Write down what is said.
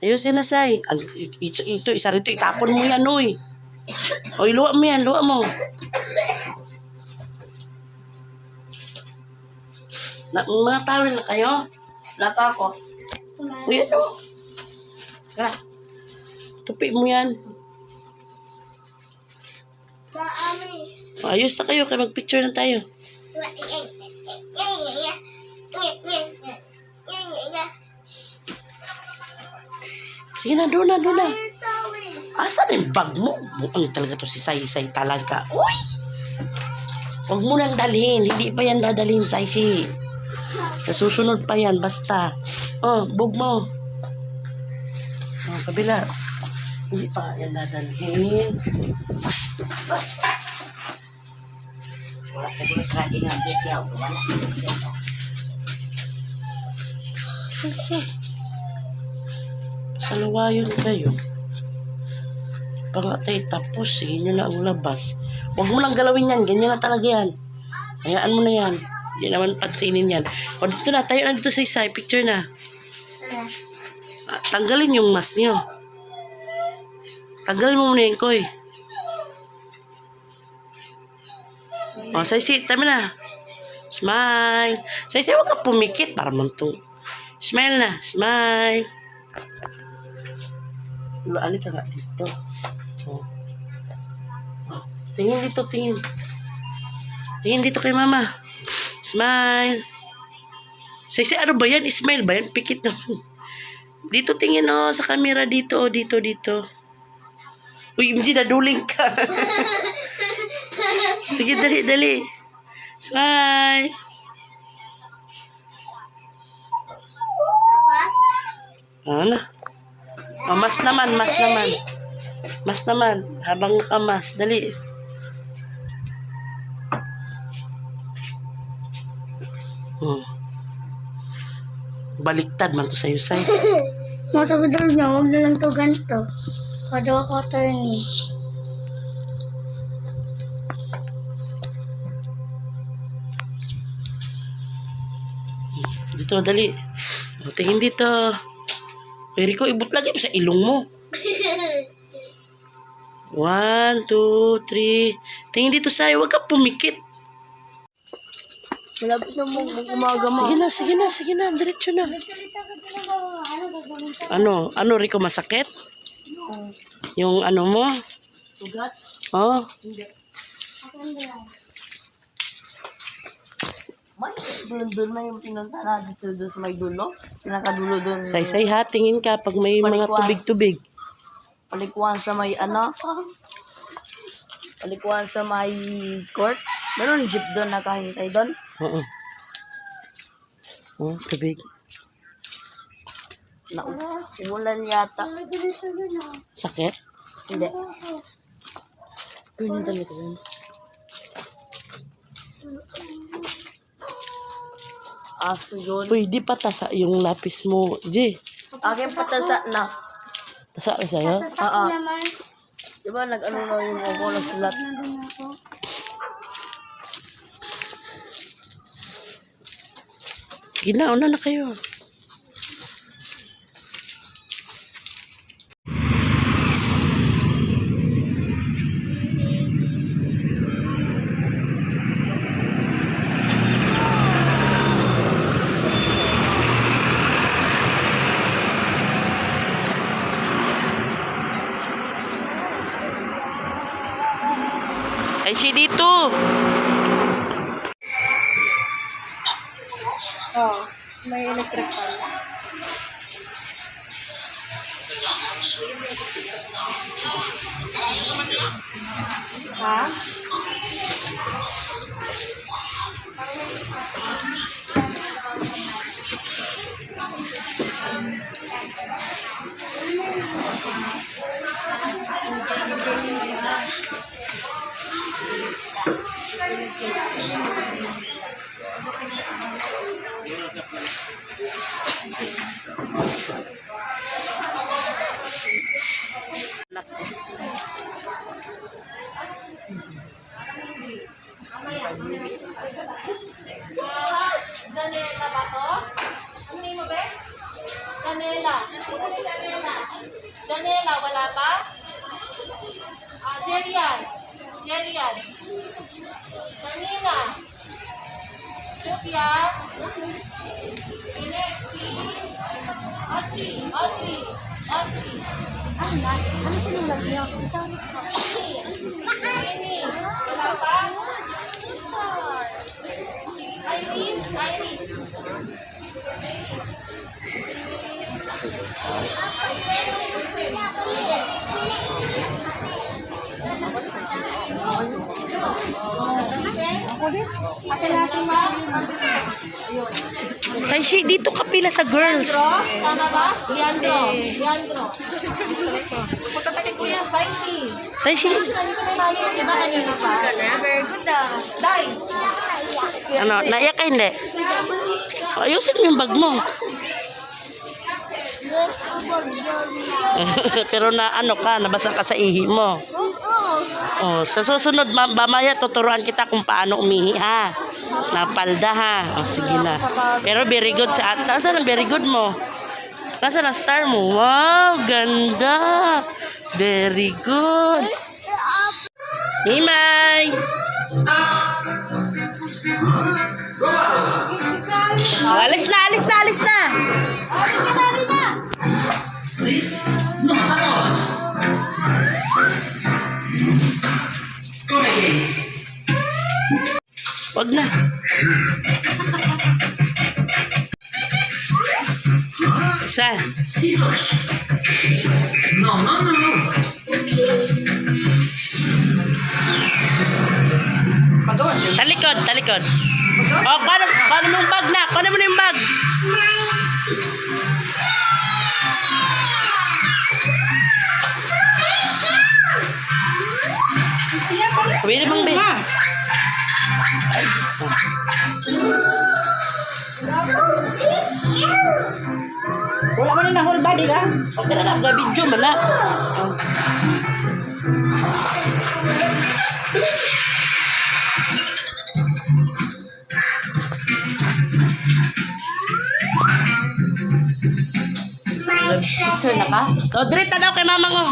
Ayusin na, Say. Ito, ito, isa rito, itapon mo yan, oy. Oy, luwa mo yan, luwa mo. Na, mga tawel na kayo? Wala pa ako. Uy, ano? Tara. Tupi mo yan. Maami. Ayos na kayo, kaya mag-picture na tayo. Sige na, doon na, doon na. Asan yung bag mo? Buang talaga to si Sai-Sai talaga. Uy! Huwag mo nang dalhin. Hindi pa yan dadalhin, Sai-Si. Sa susunod pa yan, basta. Oh, bug mo. Oh, kabila. Hindi pa yan dadalhin. Wala sa akin ang bigyaw. Wala. Salawayon kayo. Pangatay tapos, sige nyo na ang labas. Huwag mo lang galawin yan, ganyan na talaga yan. Hayaan mo na yan. Hindi naman pansinin yan. O dito na, tayo na dito sa isa, picture na. Ah, tanggalin yung mask nyo. Tanggalin mo muna yung koy. O, Saisi, tama na. Smile. Saisi, huwag ka pumikit para mantong. Smile na. Smile. Laali ka nga dito. Oh. Oh. Tingin dito, tingin. Tingin dito kay mama. Smile. Sexy, ano ba yan? Smile ba yan? Pikit naman. Dito tingin oh, sa camera dito, oh, dito, dito. Uy, MG, naduling ka. Sige, dali, dali. Smile. Ano na? Oh, mas naman, mas naman. Mas naman. Habang ka mas. Dali. Oh. Baliktad man to sa'yo, say. Matabadal niya, huwag na lang to ganito. Kadawa ko to yun eh. Dito, dali. O, tingin dito. Pwede ko, ibut lagi sa ilong mo. One, two, three. Tingin dito sa'yo. Huwag ka pumikit. Malapit na mo umaga mo. Sige na, sige na, sige na. Diretso na. Ano? Ano, Rico, masakit? Yung ano mo? Sugat? Oh, Man, doon doon na yung pinunta na dito doon sa may dulo. Pinakadulo doon. say-say ha. Tingin ka pag may mga Palikuan. tubig-tubig. Palikuan sa may ano. Palikuan sa may court. Meron jeep doon nakahintay doon. Oo. Oh, tubig. Na umulan yata. Sakit? Hindi. Ganyan talaga yun. Aso yun. Uy, di pa tasa yung lapis mo. J, Akin patasa na. tasa na sa'yo? Oo. Di ba nag-ano na yung ako na sulat? Ginauna na kayo. Ay, dito. Oh, may electric fan. Ha? Janela ba to? Ano name mo, be? Janela. Janela, wala pa? Ah, Jerian. Jerian. Carmina. Julia. Inexi. Audrey. Audrey. Audrey. Ano na? Ano sinulat niyo? Winnie. Wala pa? Iris. Iris. Saishi, dito ka pila sa girls. Tama ba? Leandro. Leandro. Pagkatakin ko yan. Saisi. Saishi, Diba kanina pa? Very good ah. Dice. ano, naiyak ka hindi? Ayusin mo yung bag mo. Pero na ano ka, nabasa ka sa ihi mo. Oh, sa susunod, ma- mamaya tuturuan kita kung paano umihi ha. Napalda ha. Oh, sige na. Pero very good sa at. Nasaan ang very good mo? Nasaan ang star mo? Wow, ganda. Very good. Himay! Oh, alis na, alis na, alis na! Wag na. Isa. Talikod, talikod. Oh, paano, paano mo yung bag na? Paano mo yung bag? Pwede body ka? Okay na lang, video man na. Sir na ka? Rodri, tanaw kay mama ko.